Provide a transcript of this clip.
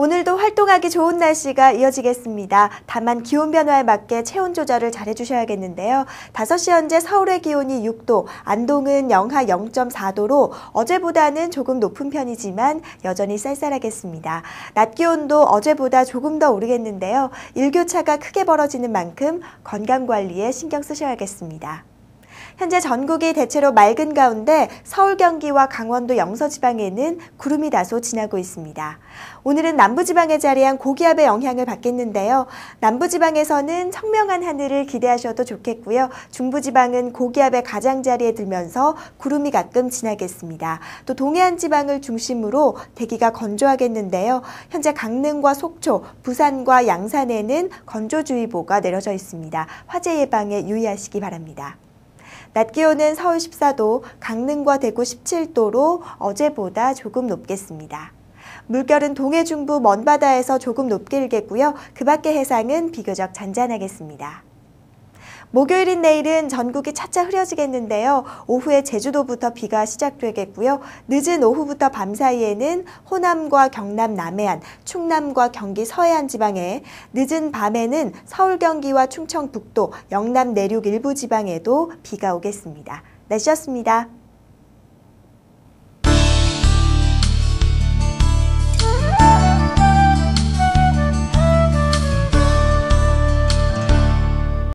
오늘도 활동하기 좋은 날씨가 이어지겠습니다. 다만 기온 변화에 맞게 체온 조절을 잘 해주셔야겠는데요. 5시 현재 서울의 기온이 6도, 안동은 영하 0.4도로 어제보다는 조금 높은 편이지만 여전히 쌀쌀하겠습니다. 낮 기온도 어제보다 조금 더 오르겠는데요. 일교차가 크게 벌어지는 만큼 건강관리에 신경 쓰셔야겠습니다. 현재 전국이 대체로 맑은 가운데 서울 경기와 강원도 영서 지방에는 구름이 다소 지나고 있습니다. 오늘은 남부 지방에 자리한 고기압의 영향을 받겠는데요. 남부 지방에서는 청명한 하늘을 기대하셔도 좋겠고요. 중부 지방은 고기압의 가장자리에 들면서 구름이 가끔 지나겠습니다. 또 동해안 지방을 중심으로 대기가 건조하겠는데요. 현재 강릉과 속초, 부산과 양산에는 건조주의보가 내려져 있습니다. 화재 예방에 유의하시기 바랍니다. 낮 기온은 서울 14도, 강릉과 대구 17도로 어제보다 조금 높겠습니다. 물결은 동해 중부 먼바다에서 조금 높게 일겠고요. 그 밖의 해상은 비교적 잔잔하겠습니다. 목요일인 내일은 전국이 차차 흐려지겠는데요. 오후에 제주도부터 비가 시작되겠고요. 늦은 오후부터 밤 사이에는 호남과 경남 남해안, 충남과 경기 서해안 지방에, 늦은 밤에는 서울 경기와 충청 북도, 영남 내륙 일부 지방에도 비가 오겠습니다. 날씨였습니다.